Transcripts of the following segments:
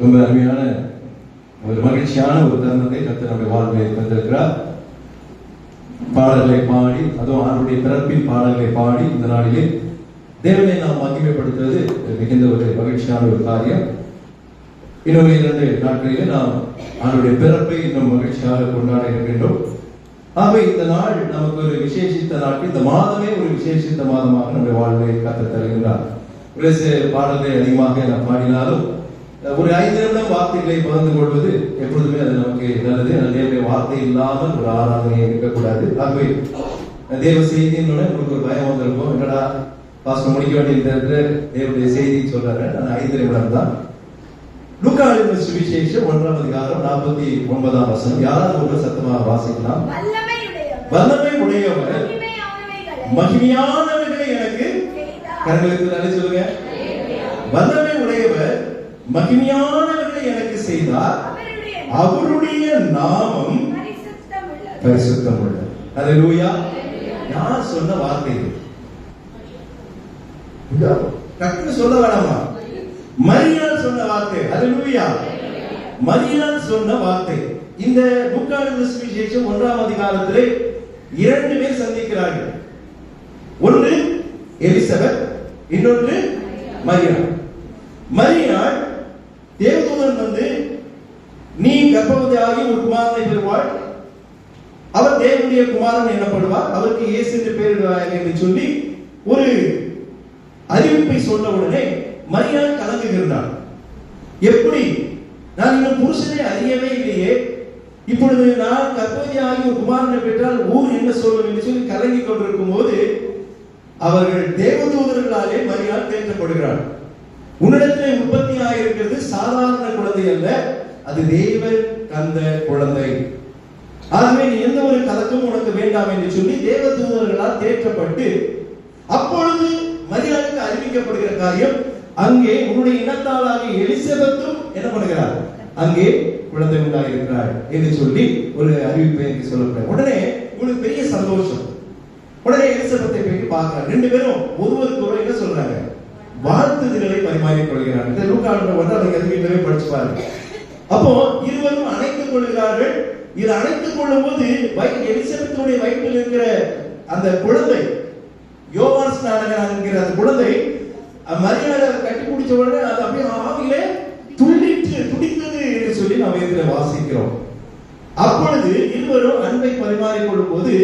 ரொம்ப அருமையான ஒரு மகிழ்ச்சியான ஒரு தருணத்தை கத்து நம்முடைய வாழ்வை தந்திருக்கிறார். பாடல்களை பாடி அதுவும் அவருடைய பிறப்பின் பாடல்களை பாடி இந்த நாளிலே தேவனை நாம் மகிமைப்படுத்துவது மிகுந்த ஒரு மகிழ்ச்சியான ஒரு காரியம். இன்னொரு இரண்டு நாட்களிலே நாம் அவருடைய பிறப்பை இன்னும் மகிழ்ச்சியாக கொண்டாட இருக்கின்றோம் ஆகவே இந்த நாள் நமக்கு ஒரு விசேஷித்த நாட்கள் இந்த மாதமே ஒரு விசேஷித்த மாதமாக நம்முடைய வாழ்வை கத்த தருகின்றார். ஒரு சில பாடல்களை அதிகமாக நாம் பாடினாலும் ஒரு ஐந்து நிமிடம் வார்த்தைகளை பகிர்ந்து கொள்வது எப்பொழுதுமே அது நமக்கு நல்லது. தேவனுடைய வார்த்தை இல்லாமல் ஒரு ஆராதனை இருக்கக்கூடாது ஆகவே தேவ செய்தின்னு உங்களுக்கு ஒரு பயம் வந்திருக்கும். என்னடா பாஸ்டர் முடிக்க வேண்டிய இந்த இடத்துல தேவனுடைய செய்தி சொல்றாரு. நான் ஐந்து நிமிடம் தான். லுக்காளின் சுவிசேஷம் ஒன்றாம் அதிகாரம் நாற்பத்தி ஒன்பதாம் வசனம். யாராவது ஒரு சத்தமாக வாசிக்கலாம். வல்லமை உடையவர். மகிமையானவர்களை எனக்கு. கரங்களுக்கு சொல்லுங்க. வல்லமை உடையவர் மகிமையானவர்களை எனக்கு செய்தார். அவருடைய நாமம் பரிசுத்தமுள்ளது. பரிசுத்தம் உள்ள லூயா யார் சொன்ன வார்த்தை இது? டக்குன்னு சொல்ல வேணாமா? மரியால் சொன்ன வார்த்தை. அது லூயா மரியால் சொன்ன வார்த்தை. இந்த புக்கான சுவிசேஷம் ஒன்றாம் அதிகாரத்திலே இரண்டு பேர் சந்திக்கிறார்கள். ஒன்று எலிசபெத் இன்னொன்று மரியாள் மரியாள் தேவதூதன் வந்து நீ கர்ப்பவதியாகி ஒரு குமாரனை பெறுவாள் அவர் தேவனுடைய குமாரன் எனப்படுவார். அவருக்கு இயேசு என்று பெயரிடுவார் என்று சொல்லி ஒரு அறிவிப்பை சொன்ன உடனே மரியாள் கலங்குகிறார் எப்படி? நான் இன்னும் புருஷனை அறியவே இல்லையே. இப்பொழுது நான் கர்ப்பவதியாகி ஒரு குமாரனை பெற்றால் ஊர் என்ன சொல்லும்? என்று சொல்லி கலங்கிக் கொண்டிருக்கும் போது அவர்கள் தேவதூதர்களாலே மரியால் தேற்றப்படுகிறாள் உன்னிடத்திலே உற்பத்தி ஆகியிருக்கிறது சாதாரண குழந்தை அல்ல அது தேவன் தந்த குழந்தை. ஆகவே நீ எந்த ஒரு கலக்கமும் உனக்கு வேண்டாம் என்று சொல்லி தேவதூதர்களால் தேற்றப்பட்டு அப்பொழுது மரியாதைக்கு அறிவிக்கப்படுகிற காரியம் அங்கே உன்னுடைய இனத்தாளாகிய எலிசபெத்தும் என்ன பண்ணுகிறார் அங்கே குழந்தை உண்டாயிருக்கிறாள் என்று சொல்லி ஒரு அறிவிப்பை எனக்கு சொல்லப்படுற உடனே உங்களுக்கு பெரிய சந்தோஷம். உடனே எலிசபெத்தை போய் பார்க்கிறார். ரெண்டு பேரும் ஒருவருக்கு ஒருவர் என்ன சொல்றாங்க? வாழ்த்துதல்களை பரிமாறிக் கொள்கிறார்கள். இந்த லூக்கான ஒன்று அதை எதுவுமே படிச்சு பாருங்க. அப்போ இருவரும் அணைத்துக் கொள்கிறார்கள். இது அணைத்துக் கொள்ளும் போது எலிசபெத்துடைய வயிற்றில் இருக்கிற அந்த குழந்தை யோவான் ஸ்நானகன் என்கிற அந்த குழந்தை மரியாதை கட்டி பிடிச்ச உடனே அது அப்படியே ஆவியிலே துள்ளிட்டு துடித்தது என்று சொல்லி நாம் இதில் வாசிக்கிறோம். அப்பொழுது இருவரும் அன்பை பரிமாறிக் கொள்ளும் போது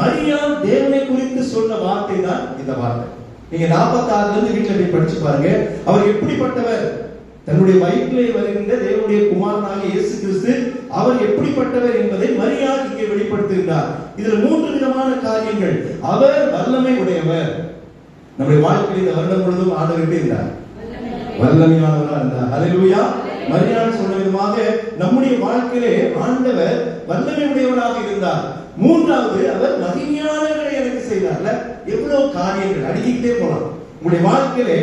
மரியாம் தேவனை குறித்து சொன்ன வார்த்தை தான் இந்த வார்த்தை. நீங்க நாற்பத்தி ஆறுல இருந்து வீட்டுல போய் படிச்சு பாருங்க. அவர் எப்படிப்பட்டவர்? தன்னுடைய வயிற்றிலே வருகின்ற தேவனுடைய குமாரனாக இயேசு கிறிஸ்து அவர் எப்படிப்பட்டவர் என்பதை மரியாள் இங்கே வெளிப்படுத்துகிறார் இதுல மூன்று விதமான காரியங்கள். அவர் வல்லமை உடையவர். நம்முடைய வாழ்க்கையில் இந்த வருடம் முழுவதும் ஆண்டவர் இருந்தார்? வல்லமையானவராக இருந்தார். ஹalleluya மரியாள் சொன்ன விதமாக நம்முடைய வாழ்க்கையிலே ஆண்டவர் வல்லமை உடையவராக இருந்தார். மூன்றாவது அவர் மகிமையானவர்களை எனக்கு செய்தார்ல. எவ்வளவு காரியங்கள் அடுக்கிட்டே போலாம். உங்களுடைய வாழ்க்கையிலே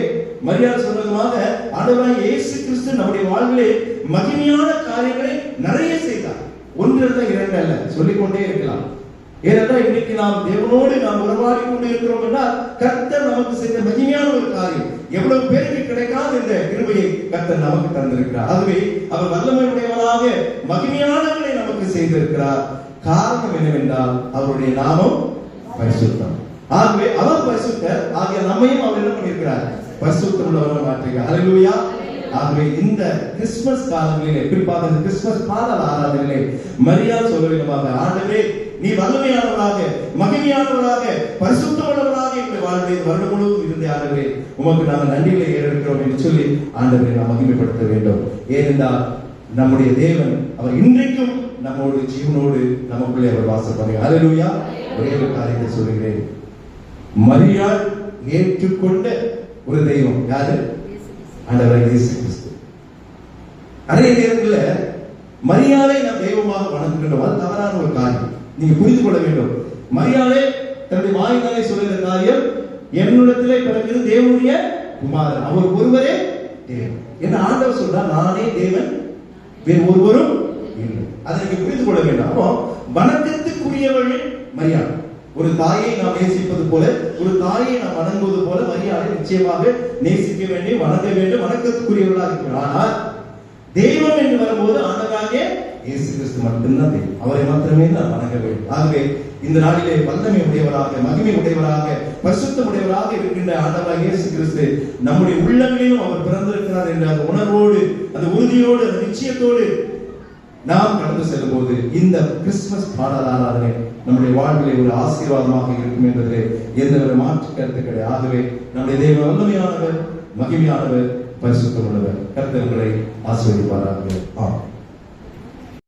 மரியாதை சொன்னதுமாக ஆண்டவராக இயேசு கிறிஸ்து நம்முடைய வாழ்விலே மகிமையான காரியங்களை நிறைய செய்தார். ஒன்று அல்ல இரண்டு அல்ல சொல்லிக்கொண்டே இருக்கலாம். ஏனென்றால் இன்னைக்கு நாம் தேவனோடு நாம் உறவாடி கொண்டு இருக்கிறோம் என்றால் கர்த்தர் நமக்கு செய்த மகிமையான ஒரு காரியம். எவ்வளவு பேருக்கு கிடைக்காத இந்த கிருபையை கர்த்தர் நமக்கு தந்திருக்கிறார். ஆகவே அவர் வல்லமை உடையவராக மகிமையானவர்களை நமக்கு செய்திருக்கிறார். காரணம் என்னவென்றால் அவருடைய நாமம் பரிசுத்தம். ஆகவே அவர் பரிசுத்தர் ஆகிய நம்மையும் அவர் என்ன பண்ணியிருக்கிறார்? பரிசுத்தம் உள்ளவராக மாற்றிருக்கிறார் ஹalleluya ஆகவே இந்த கிறிஸ்துமஸ் காலங்களிலே குறிப்பாக இந்த கிறிஸ்துமஸ் பாடல் ஆராதனையிலே மரியாதை சொல்ல விதமாக ஆண்டவே நீ வல்லமையானவராக மகிமையானவராக பரிசுத்தமானவராக எங்கள் வாழ்வை வருடம் முழுவதும் இருந்த ஆண்டவரே உமக்கு நாங்கள் நன்றிகளை ஏறெடுக்கிறோம் என்று சொல்லி ஆண்டவரை நாம் மகிமைப்படுத்த வேண்டும். ஏனென்றால் நம்முடைய தேவன் அவர் இன்றைக்கும் நம்மோடு ஜீவனோடு நமக்குள்ளே அவர் வாசம் பண்ணுகிறார். ஹalleluya ஒரே ஒரு காரியத்தை சொல்கிறேன் மரியாள் ஏற்றுக்கொண்ட ஒரு தெய்வம் யாரு? ஆண்டவர் இயேசு கிறிஸ்து நிறைய நேரங்களில் மரியாதை நாம் தெய்வமாக வணங்குகின்றோம் அது தவறான ஒரு காரியம். நீங்க புரிந்து கொள்ள வேண்டும். மரியாதை தன்னுடைய வாயினாலே சொல்லுகிற காரியம் என்னிடத்திலே பிறந்தது தேவனுடைய குமாரன். அவர் ஒருவரே தேவன். என்ன ஆண்டவர் சொல்றார்? நானே தேவன் வேறு ஒருவரும் இல்லை. அதை நீங்க புரிந்து கொள்ள வேண்டும். அப்போ வணக்கத்துக்குரியவள் மரியாதை. ஒரு தாயை நாம் நேசிப்பது போல ஒரு தாயை நாம் வணங்குவது போல மரியாதை நிச்சயமாக நேசிக்க வேண்டும் வணங்க வேண்டும் வணக்கத்துக்குரியவர்களாக இருக்கிறார். ஆனால் தெய்வம் என்று வரும்போது ஆண்டவராகிய கிறிஸ்து மட்டும்தான் தெய்வம் அவரை மாத்திரமே நாம் வணங்க வேண்டும். ஆகவே இந்த நாளிலே வல்லமை உடையவராக மகிமை உடையவராக பரிசுத்தம் உடையவராக இருக்கின்ற ஆண்டவராக இயேசு கிறிஸ்து நம்முடைய உள்ளங்களிலும் அவர் பிறந்திருக்கிறார் என்ற அந்த உணர்வோடு அந்த உறுதியோடு அந்த நிச்சயத்தோடு நாம் கடந்து செல்லும் போது இந்த கிறிஸ்துமஸ் பாடல் ஆராதனை நம்முடைய வாழ்விலே ஒரு ஆசீர்வாதமாக இருக்கும் என்பதிலே எந்த ஒரு மாற்று கருத்து கிடையாது. ஆகவே நம்முடைய தெய்வ வல்லமையானவர் மகிமையானவர் பரிசுத்தம் உள்ளவர் கருத்தர்களை ஆசீர்வதிப்பாராக. ஆம்